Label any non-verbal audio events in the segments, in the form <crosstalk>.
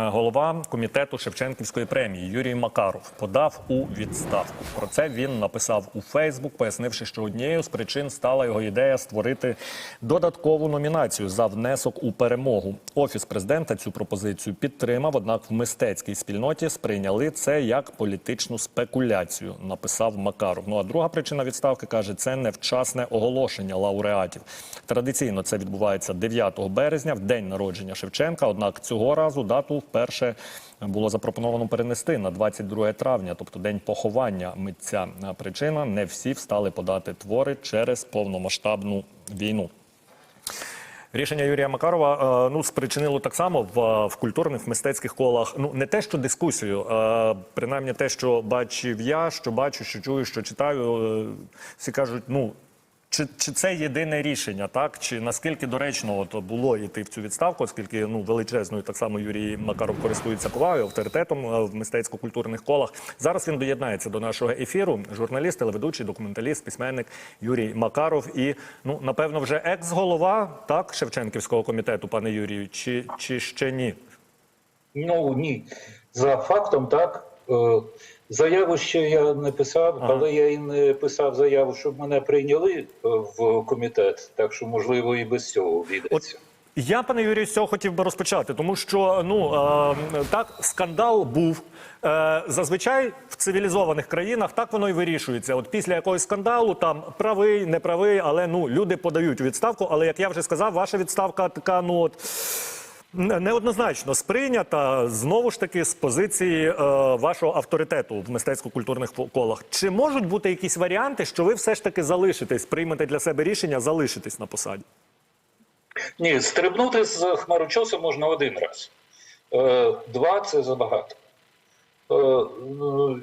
Голова комітету Шевченківської премії Юрій Макаров подав у відставку. Про це він написав у Фейсбук, пояснивши, що однією з причин стала його ідея створити додаткову номінацію за внесок у перемогу. Офіс президента цю пропозицію підтримав. Однак в мистецькій спільноті сприйняли це як політичну спекуляцію. Написав Макаров. Ну а друга причина відставки каже, це невчасне оголошення лауреатів. Традиційно це відбувається 9 березня, в день народження Шевченка. Однак цього разу дату вперше було запропоновано перенести на 22 травня, тобто день поховання митця. Причина не всі встали подати твори через повномасштабну війну. Рішення Юрія Макарова е, ну спричинило так само в, в культурних в мистецьких колах. Ну не те, що дискусію, е, принаймні те, що бачив я, що бачу, що чую, що читаю. е, Всі кажуть, ну. Чи, чи це єдине рішення, так чи наскільки доречно от було йти в цю відставку, оскільки ну величезною так само Юрій Макаров користується повагою, авторитетом е, в мистецько-культурних колах. Зараз він доєднається до нашого ефіру. Журналіст, телеведучий, документаліст, письменник Юрій Макаров. І ну напевно, вже екс-голова так Шевченківського комітету, пане Юрію, чи, чи ще ні? Ну ні. За фактом, так. Е, Заяву ще я не писав, Ага. але я і не писав заяву, щоб мене прийняли е, в комітет. Так що, можливо, і без цього обійдеться. Я, пане Юрію, з цього хотів би розпочати, тому що ну е, так скандал був. Е, зазвичай в цивілізованих країнах так воно і вирішується. От після якогось скандалу там правий, неправий, але ну люди подають відставку. Але як я вже сказав, ваша відставка така, ну от. Не- Неоднозначно сприйнята знову ж таки з позиції е, вашого авторитету в мистецько-культурних колах. Чи можуть бути якісь варіанти, що ви все ж таки залишитесь, приймете для себе рішення залишитись на посаді? Ні, стрибнути з хмарочоса можна один раз. Е, Два це забагато. Е, ну,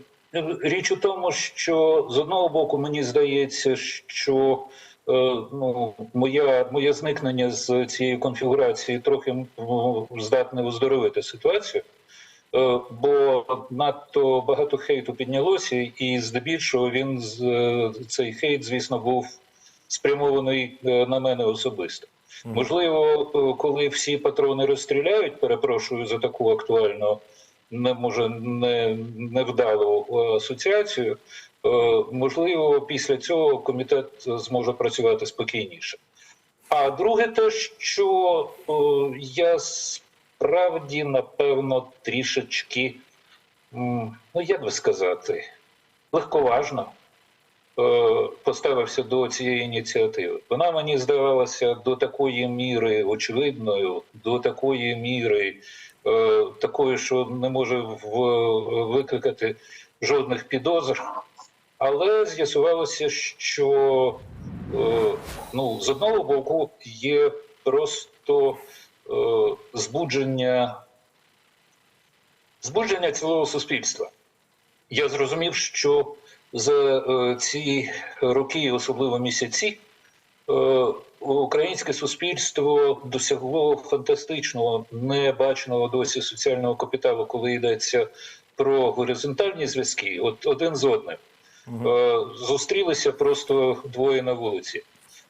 Річ у тому, що з одного боку мені здається, що ну, моє, моє зникнення з цієї конфігурації трохи здатне оздоровити ситуацію. Е, Бо надто багато хейту піднялося, і здебільшого він е, цей хейт, звісно, був спрямований е, на мене особисто. Можливо, е, коли всі патрони розстріляють, перепрошую за таку актуальну, не може не, невдалу е, асоціацію. е, Можливо, після цього комітет зможе працювати спокійніше. А друге, те, що е, я справді напевно трішечки, ну як би сказати, легковажно поставився до цієї ініціативи. Вона мені здавалася до такої міри очевидною, до такої міри такою, що не може викликати жодних підозр. Але з'ясувалося, що е, ну, з одного боку є просто е, збудження, збудження цілого суспільства. Я зрозумів, що за е, ці роки, особливо місяці, е, українське суспільство досягло фантастичного, небаченого досі соціального капіталу, коли йдеться про горизонтальні зв'язки, от один з одним. Е, Зустрілися просто двоє на вулиці.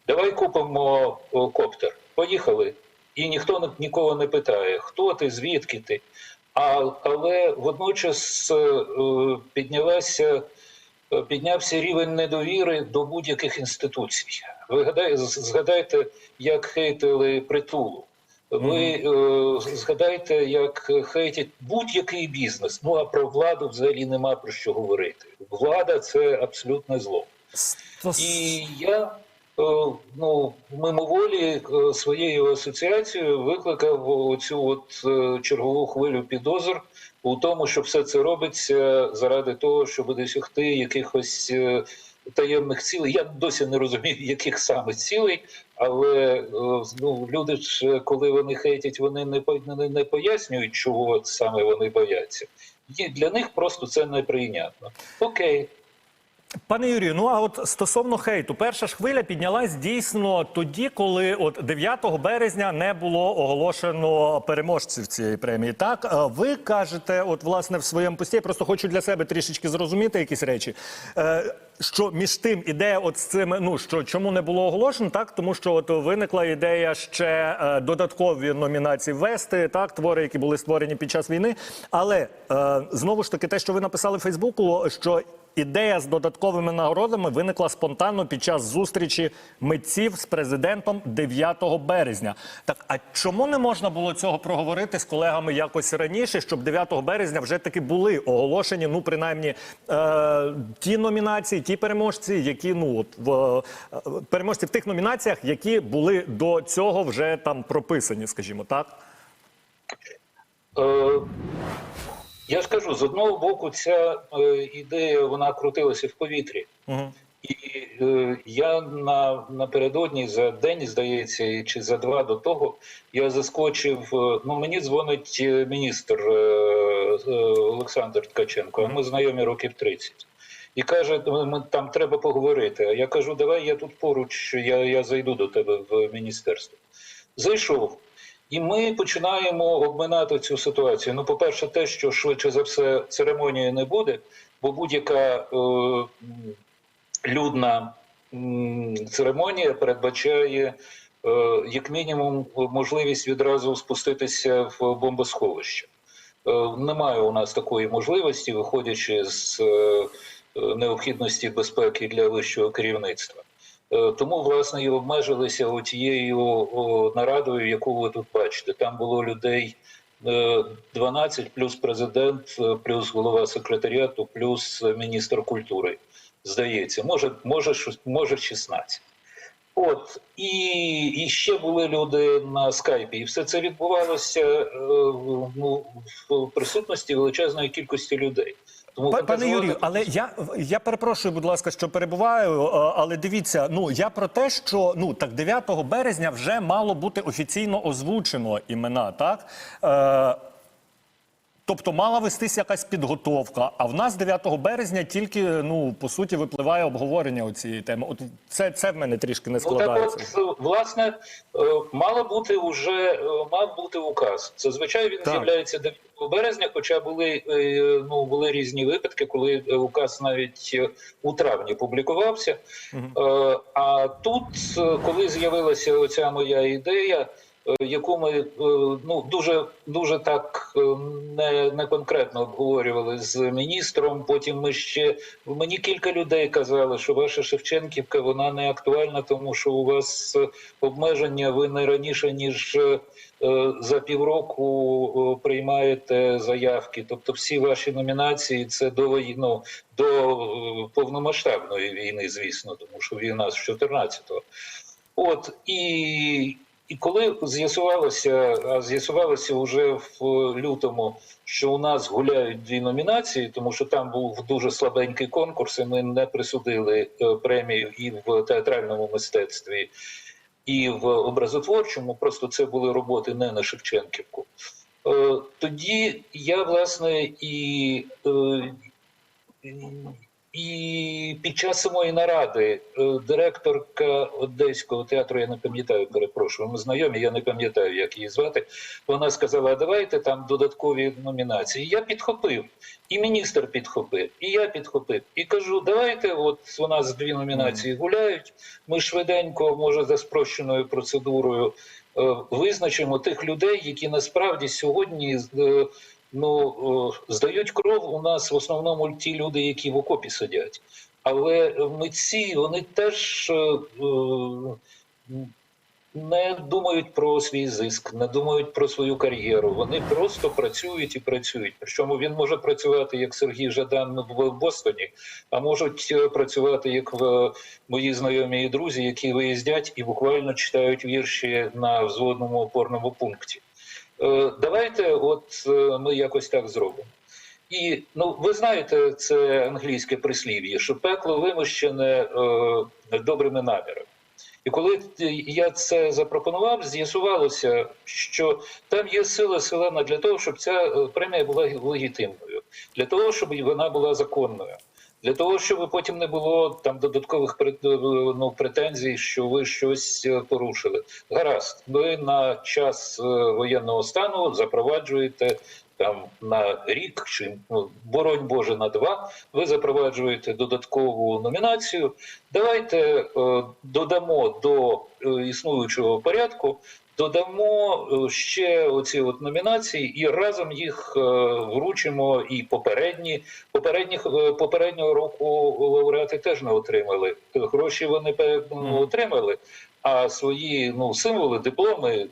Давай купимо коптер. Поїхали. І ніхто нікого не питає, хто ти, звідки ти. А, але водночас е, піднялася, е, піднявся рівень недовіри до будь-яких інституцій. Ви гадай- згадайте, як хейтили притулу. Ви е, згадайте, як хейтять будь-який бізнес. Ну а про владу взагалі нема про що говорити. Влада це абсолютне зло. І я е, ну, мимоволі е, своєю асоціацією викликав цю от чергову хвилю підозр у тому, що все це робиться заради того, щоб досягти якихось таємних цілей. Я досі не розумію, <laughs> яких саме цілей, але е, ну, люди ж, коли вони хейтять, вони не не, не пояснюють, чого саме вони бояться. І для них просто це неприйнятно. Окей. Пане Юрію, ну а от стосовно хейту, перша ж хвиля піднялась дійсно тоді, коли от 9 березня не було оголошено переможців цієї премії. Так ви кажете, от власне в своєму пості, я просто хочу для себе трішечки зрозуміти якісь речі. е, Що між тим ідея, от з цим, ну що чому не було оголошено, так тому що от виникла ідея ще е, додаткові номінації ввести, так твори, які були створені під час війни. Але е, знову ж таки, те, що ви написали в Фейсбуку, що Ідея з додатковими нагородами виникла спонтанно під час зустрічі митців з президентом 9 березня. Так а чому не можна було цього проговорити з колегами якось раніше, щоб 9 березня вже таки були оголошені, ну принаймні е, ті номінації, ті переможці, які ну от в е, переможці в тих номінаціях, які були до цього вже там прописані, скажімо так. Е, я ж кажу, з одного боку, ця е, ідея вона крутилася в повітрі. Угу. І е, я на, напередодні за день, здається, чи за два до того я заскочив. е, Ну, мені дзвонить е, міністр е, е, Олександр Ткаченко, а ми знайомі років 30. І каже, «Ну, ми, там треба поговорити. А я кажу, давай я тут поруч, я, я зайду до тебе в міністерство. Зайшов. І ми починаємо обминати цю ситуацію. Ну, по-перше, те, що швидше за все церемонії не буде, бо будь-яка е, людна м, церемонія передбачає, е, як мінімум, можливість відразу спуститися в бомбосховище. Е, Немає у нас такої можливості, виходячи з е, е, необхідності безпеки для вищого керівництва. Е, Тому, власне, і обмежилися тією нарадою, яку ви тут бачите. Там було людей е, 12, плюс президент, е, плюс голова секретаріату, плюс е, міністр культури. Здається, може, може, може 16. От і, і ще були люди на скайпі, і все це відбувалося е, ну, в присутності величезної кількості людей. Тому Па- Пане Юрію, але я, я перепрошую, будь ласка, що перебуваю, е, але дивіться, ну я про те, що ну так 9 березня вже мало бути офіційно озвучено імена, так? Е, Тобто мала вестись якась підготовка, а в нас 9 березня тільки ну по суті випливає обговорення цієї теми. От це, це в мене трішки не Ну так от, власне, е, мало бути уже е, мав бути указ. Зазвичай він Так. з'являється 9 березня, хоча були е, ну були різні випадки, коли е, указ навіть е, у травні публікувався. Е, А тут, е, коли з'явилася оця моя ідея. Е, Яку ми е, ну дуже дуже так е, не, не конкретно обговорювали з міністром. Потім ми ще мені кілька людей казали, що ваша Шевченківка вона не актуальна, тому що у вас обмеження. Ви не раніше ніж за півроку приймаєте заявки. Тобто, всі ваші номінації це до вої- ну, до повномасштабної війни, звісно, тому що війна з 14-го. От і. І коли з'ясувалося, а з'ясувалося вже в лютому, що у нас гуляють дві номінації, тому що там був дуже слабенький конкурс, і ми не присудили е, премію і в театральному мистецтві, і в образотворчому. Просто це були роботи не на Шевченківку. Е, Тоді я власне і е, і під час самої наради е, директорка Одеського театру, я не пам'ятаю, перепрошую, ми знайомі, я не пам'ятаю, як її звати. Вона сказала: а давайте там додаткові номінації. Я підхопив, і міністр підхопив, і я підхопив. І кажу: давайте, от у нас дві номінації гуляють. Ми швиденько, може, за спрощеною процедурою е, визначимо тих людей, які насправді сьогодні. Ну, здають кров у нас в основному ті люди, які в окопі сидять. Але митці вони теж е, е, не думають про свій зиск, не думають про свою кар'єру. Вони просто працюють і працюють. Причому він може працювати як Сергій Жадан в Бостоні, а можуть е, працювати як в мої знайомі і друзі, які виїздять і буквально читають вірші на взводному опорному пункті. Е, Давайте, от е, ми якось так зробимо. І ну, ви знаєте, це англійське прислів'я, що пекло вимощене е, добрими намірами. І коли я це запропонував, з'ясувалося, що там є сила селена для того, щоб ця е, премія була легітимною, для того, щоб вона була законною, для того, щоб потім не було там додаткових ну, претензій, що ви щось е, порушили. Гаразд, ви на час е, воєнного стану запроваджуєте там на рік чи ну, боронь Боже на два. Ви запроваджуєте додаткову номінацію. Давайте е, додамо до е, існуючого порядку. Додамо е, ще оці от номінації і разом їх е, вручимо. І попередні попередніх е, попереднього року лауреати теж не отримали. Гроші вони ну, отримали, а свої ну символи, дипломи,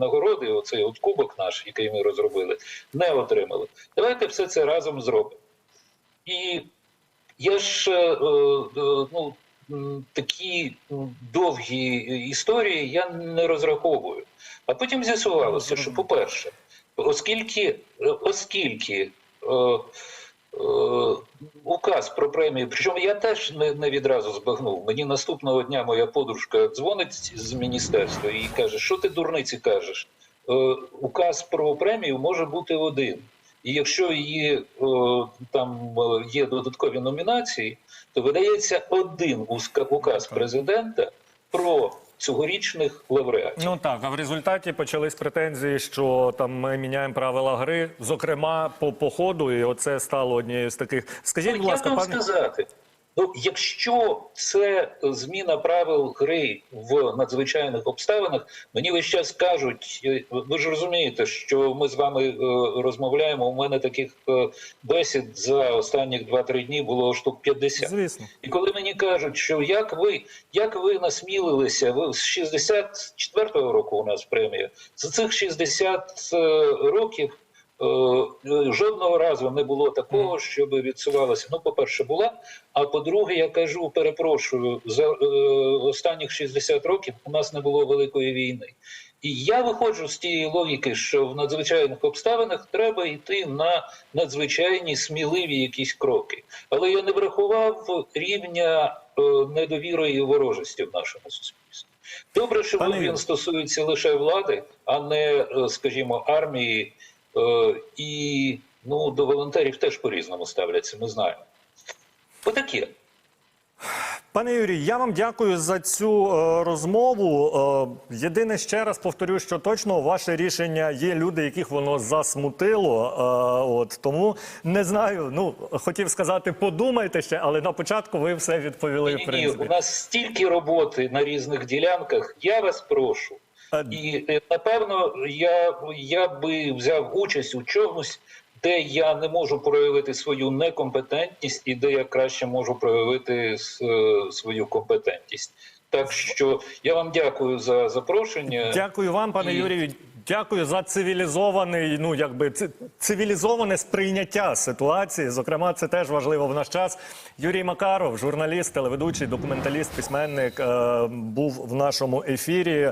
нагороди, оцей от кубок наш, який ми розробили, не отримали. Давайте все це разом зробимо. І я ж ну, такі довгі історії я не розраховую. А потім з'ясувалося, що, по-перше, оскільки, е, оскільки е, е, указ про премію, причому я теж не, не відразу збагнув. Мені наступного дня моя подружка дзвонить з міністерства і каже, що ти дурниці кажеш? Е, указ про премію може бути один. І якщо є, о, там е, є додаткові номінації, то видається один указ президента про цьогорічних лауреатів. Ну так, а в результаті почались претензії, що там ми міняємо правила гри, зокрема по походу, і оце стало однією з таких. Скажіть, будь ласка, пане сказати? Ну, якщо це зміна правил гри в надзвичайних обставинах, мені весь час кажуть, е, ви ж розумієте, що ми з вами е, розмовляємо. У мене таких е, бесід за останніх 2-3 дні було штук 50. звісно. І коли мені кажуть, що як ви, як ви насмілилися, ви з 64-го року у нас премія, за цих 60 е, років е, е, жодного разу не було такого, щоб відсувалося. Ну, по-перше, була. А по-друге, я кажу, перепрошую, за е, останніх 60 років у нас не було великої війни. І я виходжу з тієї логіки, що в надзвичайних обставинах треба йти на надзвичайні сміливі якісь кроки. Але я не врахував рівня е, недовіри і ворожості в нашому суспільстві. Добре, що Пане він стосується лише влади, а не, е, скажімо, армії. Е, І ну, до волонтерів теж по-різному ставляться, ми знаємо. Отаке. Пане Юрій, я вам дякую за цю е, розмову. Е, єдине ще раз повторю, що точно ваше рішення є люди, яких воно засмутило. Е, от тому не знаю. Ну хотів сказати, подумайте ще, але на початку ви все відповіли. в Ні, ні, принципі. у нас стільки роботи на різних ділянках. Я вас прошу. І е, напевно, я, я би взяв участь у чомусь, де я не можу проявити свою некомпетентність, і де я краще можу проявити е, свою компетентність. Так що я вам дякую за запрошення. Дякую вам, пане І- Юрію. Дякую за цивілізований, ну якби ци- цивілізоване сприйняття ситуації. Зокрема, це теж важливо в наш час. Юрій Макаров, журналіст, телеведучий, документаліст, письменник, е, був в нашому ефірі.